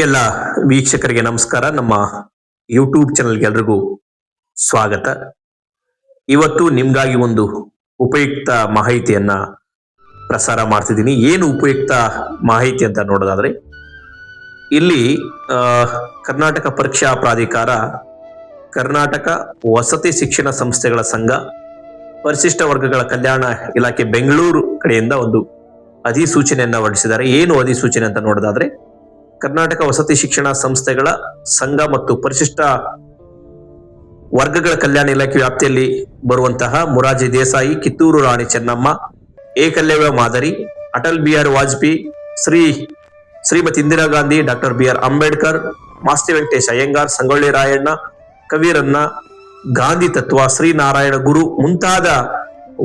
ಎಲ್ಲ ವೀಕ್ಷಕರಿಗೆ ನಮಸ್ಕಾರ. ನಮ್ಮ ಯೂಟ್ಯೂಬ್ ಚಾನಲ್ಗೆ ಎಲ್ರಿಗೂ ಸ್ವಾಗತ. ಇವತ್ತು ನಿಮ್ಗಾಗಿ ಒಂದು ಉಪಯುಕ್ತ ಮಾಹಿತಿಯನ್ನ ಪ್ರಸಾರ ಮಾಡ್ತಿದ್ದೀನಿ. ಏನು ಉಪಯುಕ್ತ ಮಾಹಿತಿ ಅಂತ ನೋಡೋದಾದ್ರೆ, ಇಲ್ಲಿ ಕರ್ನಾಟಕ ಪರೀಕ್ಷಾ ಪ್ರಾಧಿಕಾರ, ಕರ್ನಾಟಕ ವಸತಿ ಶಿಕ್ಷಣ ಸಂಸ್ಥೆಗಳ ಸಂಘ, ಪರಿಶಿಷ್ಟ ವರ್ಗಗಳ ಕಲ್ಯಾಣ ಇಲಾಖೆ ಬೆಂಗಳೂರು ಕಡೆಯಿಂದ ಒಂದು ಅಧಿಸೂಚನೆಯನ್ನ ಹೊರಡಿಸಿದ್ದಾರೆ. ಏನು ಅಧಿಸೂಚನೆ ಅಂತ ನೋಡೋದಾದ್ರೆ ಕರ್ನಾಟಕ ವಸತಿ ಶಿಕ್ಷಣ ಸಂಸ್ಥೆಗಳ ಸಂಘ ಮತ್ತು ಪರಿಶಿಷ್ಟ ವರ್ಗಗಳ ಕಲ್ಯಾಣ ಇಲಾಖೆ ವ್ಯಾಪ್ತಿಯಲ್ಲಿ ಬರುವಂತಹ ಮುರಾಜಿ ದೇಸಾಯಿ, ಕಿತ್ತೂರು ರಾಣಿ ಚೆನ್ನಮ್ಮ ಏಕಲ್ಯವ್ಯ ಮಾದರಿ, Atal Bihari Vajpayee, Shri Shrimati Indira Gandhi, doctor B R Ambedkar, Masti Venkatesh Iyengar, Sangolli Rayanna, Kaviranna Gandhi ತತ್ವ, ಶ್ರೀನಾರಾಯಣ ಗುರು ಮುಂತಾದ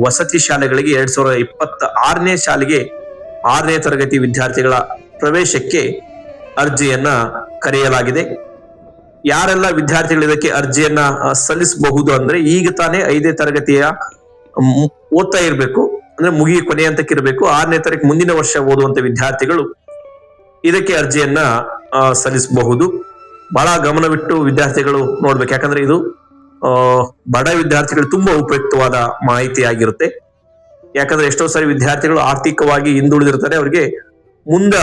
ವಸತಿ ಶಾಲೆಗಳಿಗೆ ಎರಡ್ ಸಾವಿರದ ಇಪ್ಪತ್ತ ಆರನೇ ಶಾಲೆಗೆ ಆರನೇ ತರಗತಿ ವಿದ್ಯಾರ್ಥಿಗಳ ಪ್ರವೇಶಕ್ಕೆ ಅರ್ಜಿಯನ್ನ ಕರೆಯಲಾಗಿದೆ. ಯಾರೆಲ್ಲ ವಿದ್ಯಾರ್ಥಿಗಳು ಇದಕ್ಕೆ ಅರ್ಜಿಯನ್ನ ಸಲ್ಲಿಸಬಹುದು ಅಂದ್ರೆ ಈಗ ತಾನೇ ಐದೇ ತರಗತಿಯ ಓದ್ತಾ ಇರಬೇಕು. ಅಂದ್ರೆ ಮುಗಿ ಕೊನೆ ಹಂತಕ್ಕೆ ಇರಬೇಕು. ಆರನೇ ತಾರೀಕು ಮುಂದಿನ ವರ್ಷ ಓದುವಂತ ವಿದ್ಯಾರ್ಥಿಗಳು ಇದಕ್ಕೆ ಅರ್ಜಿಯನ್ನ ಸಲ್ಲಿಸಬಹುದು. ಬಹಳ ಗಮನವಿಟ್ಟು ವಿದ್ಯಾರ್ಥಿಗಳು ನೋಡ್ಬೇಕು. ಯಾಕಂದ್ರೆ ಇದು ಬಡ ವಿದ್ಯಾರ್ಥಿಗಳು ತುಂಬಾ ಉಪಯುಕ್ತವಾದ ಮಾಹಿತಿ ಆಗಿರುತ್ತೆ ಯಾಕಂದ್ರೆ ಎಷ್ಟೋ ಸಾರಿ ವಿದ್ಯಾರ್ಥಿಗಳು ಆರ್ಥಿಕವಾಗಿ ಹಿಂದುಳಿದಿರ್ತಾರೆ. ಅವರಿಗೆ ಮುಂದ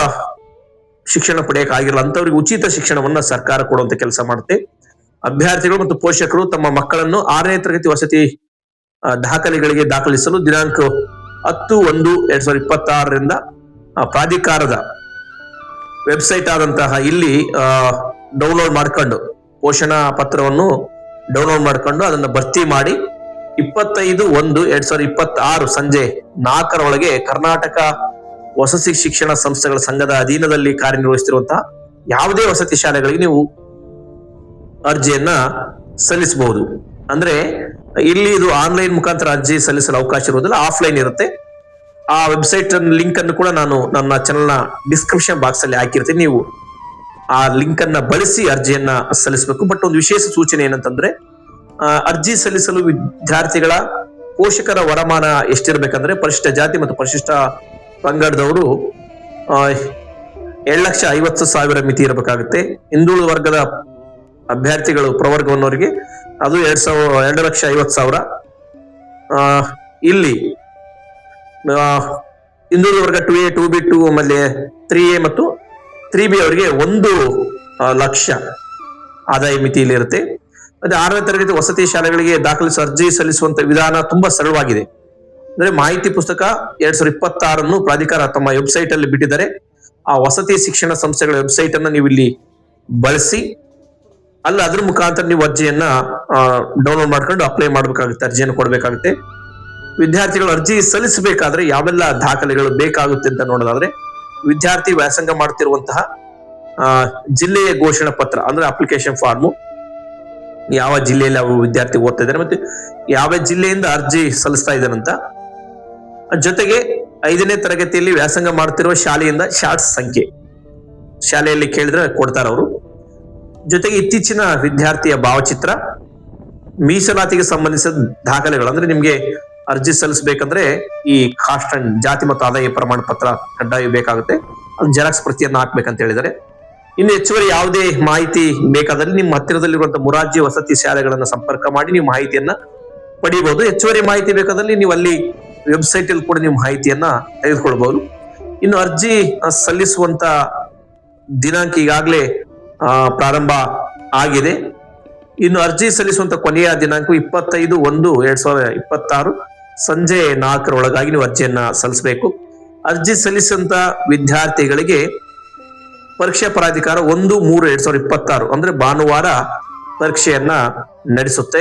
ಶಿಕ್ಷಣ ಪಡೆಯಕ್ಕೆ ಆಗಿರಲ್ಲ ಅಂತವ್ರಿಗೆ ಉಚಿತ ಶಿಕ್ಷಣವನ್ನ ಸರ್ಕಾರ ಕೊಡುವಂತ ಕೆಲಸ ಮಾಡುತ್ತೆ. ಅಭ್ಯರ್ಥಿಗಳು ಮತ್ತು ಪೋಷಕರು ತಮ್ಮ ಮಕ್ಕಳನ್ನು ಆರನೇ ತರಗತಿ ವಸತಿ ದಾಖಲೆಗಳಿಗೆ ದಾಖಲಿಸಲು ದಿನಾಂಕ ಹತ್ತು ಒಂದು ಎರಡ್ ಸಾವಿರದ ಇಪ್ಪತ್ತಾರರಿಂದ ಪ್ರಾಧಿಕಾರದ ವೆಬ್ಸೈಟ್ ಆದಂತಹ ಇಲ್ಲಿ ಡೌನ್ಲೋಡ್ ಮಾಡ್ಕೊಂಡು ಪೋಷಣಾ ಪತ್ರವನ್ನು ಡೌನ್ಲೋಡ್ ಮಾಡ್ಕೊಂಡು ಅದನ್ನ ಭರ್ತಿ ಮಾಡಿ ಇಪ್ಪತ್ತೈದು ಒಂದು ಎರಡ್ ಸಾವಿರದ ಇಪ್ಪತ್ತಾರು ಸಂಜೆ ನಾಲ್ಕರ ಒಳಗೆ ಕರ್ನಾಟಕ ವಸತಿ ಶಿಕ್ಷಣ ಸಂಸ್ಥೆಗಳ ಸಂಘದ ಅಧೀನದಲ್ಲಿ ಕಾರ್ಯನಿರ್ವಹಿಸುತ್ತಿರುವಂತಹ ಯಾವುದೇ ವಸತಿ ಶಾಲೆಗಳಿಗೆ ನೀವು ಅರ್ಜಿಯನ್ನ ಸಲ್ಲಿಸಬಹುದು. ಅಂದ್ರೆ ಇಲ್ಲಿ ಇದು ಆನ್ಲೈನ್ ಮುಖಾಂತರ ಅರ್ಜಿ ಸಲ್ಲಿಸಲು ಅವಕಾಶ ಇರುವುದಿಲ್ಲ ಆಫ್ಲೈನ್ ಇರುತ್ತೆ. ಆ ವೆಬ್ಸೈಟ್ ಲಿಂಕ್ ಅನ್ನು ಕೂಡ ನಾನು ನನ್ನ ಚಾನಲ್ನ ಡಿಸ್ಕ್ರಿಪ್ಷನ್ ಬಾಕ್ಸ್ ಅಲ್ಲಿ ಹಾಕಿರ್ತೀನಿ. ನೀವು ಆ ಲಿಂಕ್ ಅನ್ನ ಬಳಸಿ ಅರ್ಜಿಯನ್ನ ಸಲ್ಲಿಸಬೇಕು. ಬಟ್ ಒಂದು ವಿಶೇಷ ಸೂಚನೆ ಏನಂತಂದ್ರೆ ಅರ್ಜಿ ಸಲ್ಲಿಸಲು ವಿದ್ಯಾರ್ಥಿಗಳ ಪೋಷಕರ ವರಮಾನ ಎಷ್ಟಿರಬೇಕಂದ್ರೆ, ಪರಿಶಿಷ್ಟ ಜಾತಿ ಮತ್ತು ಪರಿಶಿಷ್ಟ ಪಂಗಡದವರು ಏಳು ಲಕ್ಷ ಐವತ್ತು ಸಾವಿರ ಮಿತಿ ಇರಬೇಕಾಗುತ್ತೆ. ಹಿಂದುಳಿದ ವರ್ಗದ ಅಭ್ಯರ್ಥಿಗಳು ಪ್ರವರ್ಗವನ್ನವರಿಗೆ ಅದು ಎರಡ್ ಸಾವಿರ ಎರಡು ಲಕ್ಷ ಐವತ್ತು ಸಾವಿರ. ಇಲ್ಲಿ ಹಿಂದುಳಿದ ವರ್ಗ two A, two B, two ಆಮೇಲೆ ತ್ರೀ ಎ ಮತ್ತು ತ್ರೀ ಬಿ ಅವರಿಗೆ ಒಂದು ಲಕ್ಷ ಆದಾಯ ಮಿತಿಯಲ್ಲಿ ಇರುತ್ತೆ. ಮತ್ತೆ ಆರನೇ ತರಗತಿ ವಸತಿ ಶಾಲೆಗಳಿಗೆ ದಾಖಲಿಸಿ ಅರ್ಜಿ ಸಲ್ಲಿಸುವಂತ ವಿಧಾನ ತುಂಬಾ ಸರಳವಾಗಿದೆ. ಅಂದ್ರೆ ಮಾಹಿತಿ ಪುಸ್ತಕ ಎರಡ್ ಸಾವಿರದ ಇಪ್ಪತ್ತಾರನ್ನು ಪ್ರಾಧಿಕಾರ ತಮ್ಮ ವೆಬ್ಸೈಟ್ ಅಲ್ಲಿ ಬಿಟ್ಟಿದ್ದಾರೆ. ಆ ವಸತಿ ಶಿಕ್ಷಣ ಸಂಸ್ಥೆಗಳ ವೆಬ್ಸೈಟ್ ಅನ್ನ ನೀವು ಇಲ್ಲಿ ಬಳಸಿ, ಅಲ್ಲ ಅದ್ರ ಮುಖಾಂತರ ನೀವು ಅರ್ಜಿಯನ್ನ ಡೌನ್ಲೋಡ್ ಮಾಡ್ಕೊಂಡು ಅಪ್ಲೈ ಮಾಡಬೇಕಾಗುತ್ತೆ, ಅರ್ಜಿಯನ್ನು ಕೊಡಬೇಕಾಗುತ್ತೆ. ವಿದ್ಯಾರ್ಥಿಗಳು ಅರ್ಜಿ ಸಲ್ಲಿಸಬೇಕಾದ್ರೆ ಯಾವೆಲ್ಲ ದಾಖಲೆಗಳು ಬೇಕಾಗುತ್ತೆ ಅಂತ ನೋಡೋದಾದ್ರೆ, ವಿದ್ಯಾರ್ಥಿ ವ್ಯಾಸಂಗ ಮಾಡ್ತಿರುವಂತಹ ಜಿಲ್ಲೆಯ ಘೋಷಣಾ ಪತ್ರ, ಅಂದ್ರೆ ಅಪ್ಲಿಕೇಶನ್ ಫಾರ್ಮು ಯಾವ ಜಿಲ್ಲೆಯಲ್ಲಿ ಅವರು ವಿದ್ಯಾರ್ಥಿ ಓದ್ತಾ ಇದ್ದಾರೆ, ಮತ್ತೆ ಯಾವ ಜಿಲ್ಲೆಯಿಂದ ಅರ್ಜಿ ಸಲ್ಲಿಸ್ತಾ ಇದ್ದಾರಂತ ಜೊತೆಗೆ ಐದನೇ ತರಗತಿಯಲ್ಲಿ ವ್ಯಾಸಂಗ ಮಾಡ್ತಿರುವ ಶಾಲೆಯಿಂದ ಶಾರ್ಟ್ಸ್ ಸಂಖ್ಯೆ ಶಾಲೆಯಲ್ಲಿ ಕೇಳಿದ್ರೆ ಕೊಡ್ತಾರ ಅವರು. ಜೊತೆಗೆ ಇತ್ತೀಚಿನ ವಿದ್ಯಾರ್ಥಿಯ ಭಾವಚಿತ್ರ, ಮೀಸಲಾತಿಗೆ ಸಂಬಂಧಿಸಿದ ದಾಖಲೆಗಳು. ಅಂದ್ರೆ ನಿಮ್ಗೆ ಅರ್ಜಿ ಸಲ್ಲಿಸಬೇಕಂದ್ರೆ ಈ ಕಾಸ್ಟ್ ಅಂಡ್ ಜಾತಿ ಮತ್ತು ಆದಾಯ ಪ್ರಮಾಣ ಪತ್ರ ಕಡ್ಡಾಯ ಬೇಕಾಗುತ್ತೆ. ಅದು ಜೆರಾಕ್ಸ್ ಪ್ರತಿಯನ್ನು ಹಾಕ್ಬೇಕಂತ ಹೇಳಿದರೆ ಇನ್ನು ಹೆಚ್ಚುವರಿ ಯಾವುದೇ ಮಾಹಿತಿ ಬೇಕಾದಲ್ಲಿ ನಿಮ್ಮ ಹತ್ತಿರದಲ್ಲಿರುವಂತಹ ಮುರಾರ್ಜಿ ವಸತಿ ಶಾಲೆಗಳನ್ನ ಸಂಪರ್ಕ ಮಾಡಿ ನೀವು ಮಾಹಿತಿಯನ್ನ ಪಡಿಬಹುದು. ಹೆಚ್ಚುವರಿ ಮಾಹಿತಿ ಬೇಕಾದಲ್ಲಿ ನೀವು ಅಲ್ಲಿ ವೆಬ್ಸೈಟ್ ಅಲ್ಲಿ ಕೂಡ ನಿಮ್ಮ ಮಾಹಿತಿಯನ್ನ ತೆಗೆದುಕೊಳ್ಬಹುದು. ಇನ್ನು ಅರ್ಜಿ ಸಲ್ಲಿಸುವಂತ ದಿನಾಂಕ ಈಗಾಗಲೇ ಪ್ರಾರಂಭ ಆಗಿದೆ. ಇನ್ನು ಅರ್ಜಿ ಸಲ್ಲಿಸುವಂತ ಕೊನೆಯ ದಿನಾಂಕ ಇಪ್ಪತ್ತೈದು ಒಂದು ಎರಡ್ ಸಾವಿರದ ಇಪ್ಪತ್ತಾರು. ಸಂಜೆ ನಾಲ್ಕರೊಳಗಾಗಿ ನೀವು ಅರ್ಜಿಯನ್ನ ಸಲ್ಲಿಸಬೇಕು. ಅರ್ಜಿ ಸಲ್ಲಿಸಿದಂತ ವಿದ್ಯಾರ್ಥಿಗಳಿಗೆ ಪರೀಕ್ಷಾ ಪ್ರಾಧಿಕಾರ ಒಂದು ಮೂರು ಎರಡ್ ಸಾವಿರದ ಇಪ್ಪತ್ತಾರು, ಅಂದ್ರೆ ಭಾನುವಾರ ಪರೀಕ್ಷೆಯನ್ನ ನಡೆಸುತ್ತೆ.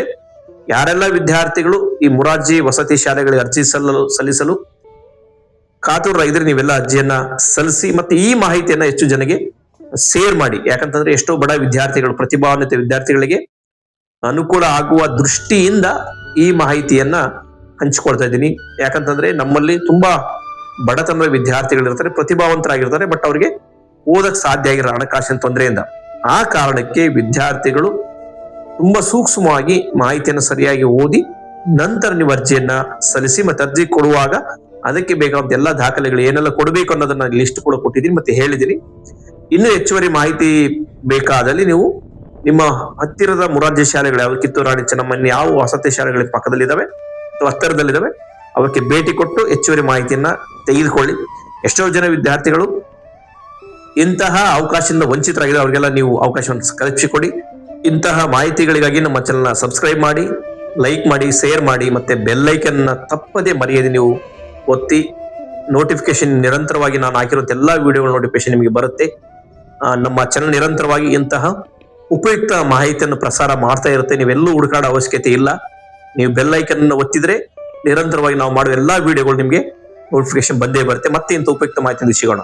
ಯಾರೆಲ್ಲ ವಿದ್ಯಾರ್ಥಿಗಳು ಈ ಮುರಾರ್ಜಿ ವಸತಿ ಶಾಲೆಗಳಿಗೆ ಅರ್ಜಿ ಸಲ್ಲಲು, ಸಲ್ಲಿಸಲು ಕಾತುರರಾಗಿದ್ರೆ ನೀವೆಲ್ಲ ಅರ್ಜಿಯನ್ನ ಸಲ್ಲಿಸಿ ಮತ್ತೆ ಈ ಮಾಹಿತಿಯನ್ನ ಹೆಚ್ಚು ಜನಗೆ ಶೇರ್ ಮಾಡಿ. ಯಾಕಂತಂದ್ರೆ ಎಷ್ಟೋ ಬಡ ವಿದ್ಯಾರ್ಥಿಗಳು ಪ್ರತಿಭಾನ್ವಿತ ವಿದ್ಯಾರ್ಥಿಗಳಿಗೆ ಅನುಕೂಲ ಆಗುವ ದೃಷ್ಟಿಯಿಂದ ಈ ಮಾಹಿತಿಯನ್ನ ಹಂಚಿಕೊಳ್ತಾ ಇದ್ದೀನಿ. ಯಾಕಂತಂದ್ರೆ ನಮ್ಮಲ್ಲಿ ತುಂಬಾ ಬಡತನದ ವಿದ್ಯಾರ್ಥಿಗಳಿರ್ತಾರೆ ಪ್ರತಿಭಾವಂತರಾಗಿರ್ತಾರೆ ಬಟ್ ಅವರಿಗೆ ಓದಕ್ ಸಾಧ್ಯ ಆಗಿರೋ ಹಣಕಾಸಿನ ತೊಂದರೆಯಿಂದ. ಆ ಕಾರಣಕ್ಕೆ ವಿದ್ಯಾರ್ಥಿಗಳು ತುಂಬಾ ಸೂಕ್ಷ್ಮವಾಗಿ ಮಾಹಿತಿಯನ್ನು ಸರಿಯಾಗಿ ಓದಿ ನಂತರ ನೀವು ಅರ್ಜಿಯನ್ನ ಸಲ್ಲಿಸಿ ಮತ್ತೆ ಅರ್ಜಿ ಕೊಡುವಾಗ ಅದಕ್ಕೆ ಬೇಕಾದ ಎಲ್ಲ ದಾಖಲೆಗಳು ಏನೆಲ್ಲ ಕೊಡಬೇಕು ಅನ್ನೋದನ್ನ ಲಿಸ್ಟ್ ಕೂಡ ಕೊಟ್ಟಿದ್ದೀನಿ ಮತ್ತೆ ಹೇಳಿದಿರಿ ಇನ್ನು ಹೆಚ್ಚುವರಿ ಮಾಹಿತಿ ಬೇಕಾದಲ್ಲಿ ನೀವು ನಿಮ್ಮ ಹತ್ತಿರದ ಮುರಾರ್ಜಿ ಶಾಲೆಗಳು ಯಾವ ಕಿತ್ತೂರು ರಾಣಿ ಚೆನ್ನಮ್ಮನ ಯಾವ ವಸತಿ ಶಾಲೆಗಳ ಪಕ್ಕದಲ್ಲಿದ್ದಾವೆ? ಅಥವಾ ಹತ್ತಿರದಲ್ಲಿದ್ದಾವೆ? ಅವಕ್ಕೆ ಭೇಟಿ ಕೊಟ್ಟು ಹೆಚ್ಚುವರಿ ಮಾಹಿತಿಯನ್ನ ತೆಗೆದುಕೊಳ್ಳಿ. ಎಷ್ಟೋ ಜನ ವಿದ್ಯಾರ್ಥಿಗಳು ಇಂತಹ ಅವಕಾಶದಿಂದ ವಂಚಿತರಾಗಿದೆ ಅವರಿಗೆಲ್ಲ ನೀವು ಅವಕಾಶವನ್ನು ಕಲ್ಪಿಸಿಕೊಡಿ. ಇಂತಹ ಮಾಹಿತಿಗಳಿಗಾಗಿ ನಮ್ಮ ಚಾನಲ್ನ ಸಬ್ಸ್ಕ್ರೈಬ್ ಮಾಡಿ ಲೈಕ್ ಮಾಡಿ ಶೇರ್ ಮಾಡಿ ಮತ್ತೆ ಬೆಲ್ ಐಕನ್ ತಪ್ಪದೆ ಮರೆಯದೆ ನೀವು ಒತ್ತಿ ನೋಟಿಫಿಕೇಶನ್ ನಿರಂತರವಾಗಿ ನಾನು ಹಾಕಿರುವಂತ ಎಲ್ಲ ವಿಡಿಯೋಗಳ ನೋಟಿಫಿಕೇಶನ್ ನಿಮಗೆ ಬರುತ್ತೆ. ನಮ್ಮ ಚಾನಲ್ ನಿರಂತರವಾಗಿ ಇಂತಹ ಉಪಯುಕ್ತ ಮಾಹಿತಿಯನ್ನು ಪ್ರಸಾರ ಮಾಡ್ತಾ ಇರುತ್ತೆ. ನೀವೆಲ್ಲೂ ಹುಡುಕಾಡೋ ಅವಶ್ಯಕತೆ ಇಲ್ಲ. ನೀವು ಬೆಲ್ ಅನ್ನು ಒತ್ತಿದ್ರೆ ನಿರಂತರವಾಗಿ ನಾವು ಮಾಡುವ ಎಲ್ಲಾ ವಿಡಿಯೋಗಳು ನಿಮಗೆ ನೋಟಿಫಿಕೇಶನ್ ಬಂದೇ ಬರುತ್ತೆ. ಮತ್ತೆ ಇಂಥ ಉಪಯುಕ್ತ ಮಾಹಿತಿಯನ್ನು ಸಿಗೋಣ.